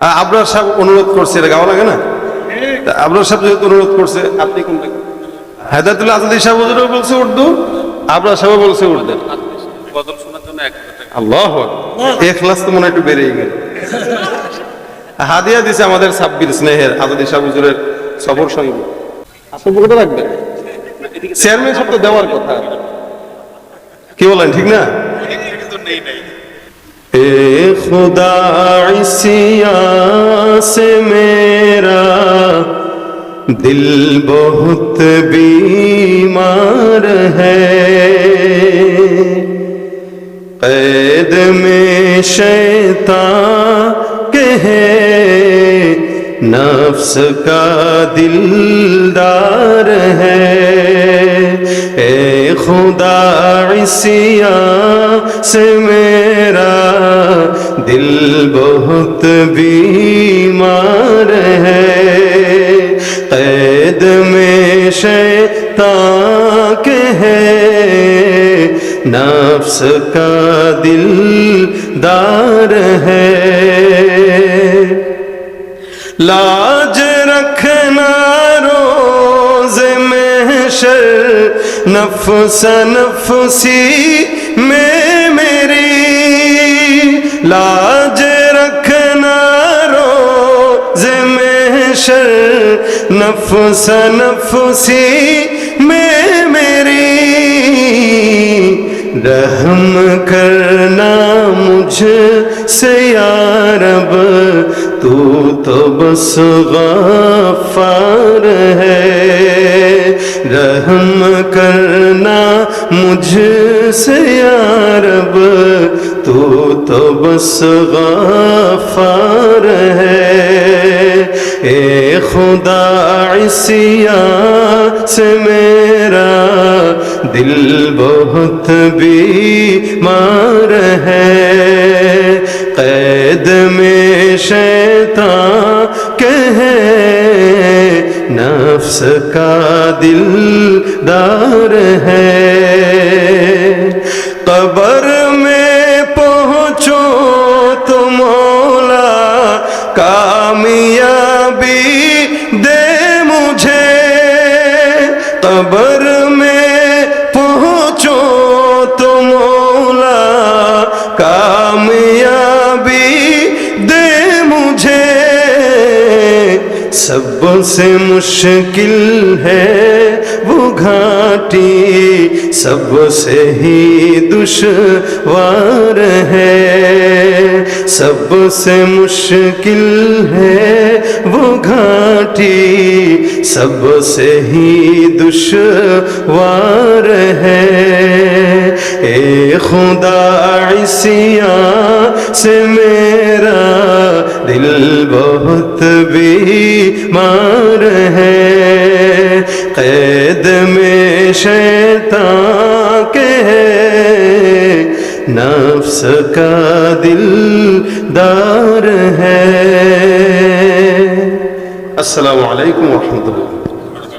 আবরার সাহেব অনুরোধ করছে এটা গাওয়া লাগে না? আবরার সাহেব যেহেতু অনুরোধ করছে আপনি কোনটা? হায়দাতুল্লাহ আজাদি সাহেব হুজুরও বলছে উর্দু আবরার সাহেব বলছে উর্দু। শোনার জন্য আল্লাহ এখলাস তো মনে একটু বেড়েই গেল। হাদিয়া দিছে আমাদের সাব্বির স্নেহের আজাদি সাহেব হুজুরের সফর সঙ্গী। আসল কথা রাখবেন? চেয়ারম্যান সব তো দেওয়ার কথা। কি বলেন ঠিক না? নেই নাই। اے خدا عیسیٰ سے میرا دل بہت بیمار ہے۔ قید میں شیطان کے ہے نفس کا دلدار ہے۔ اے خدا عیسیٰ سے میرا دل بہت بیمار ہے۔ قید میں شیطان کے ہے۔ نفس کا دل دار ہے۔ لاج محشر نفس نفسی میں میری لاج رکھنا روز محشر نفس نفسی میں میری رحم کرنا مجھ سے یا رب تو تو بس غفار ہے رحم کرنا مجھ سے، یا رب، تو تو بس غفار ہے۔ اے خدا عیسیٰ سے میرا دل بہت بیمار ہے۔ قید میں شیطان نفس کا دل دار ہے۔ قبر میں پہنچو تو مولا کامیابی دے مجھے۔ قبر میں پہنچو تو مولا کامیابی سب سے مشکل ہے وہ گھاٹی، سب سے ہی دشوار ہے۔ سب سے مشکل ہے وہ گھاٹی، سب سے ہی دشوار ہے۔ اے خدا عیسیٰ سے میرا دل بہت بیمار ہے۔ قید میں شیطان کے ہے۔ نفس کا دل دار ہے۔ السلام علیکم ورحمۃ اللہ۔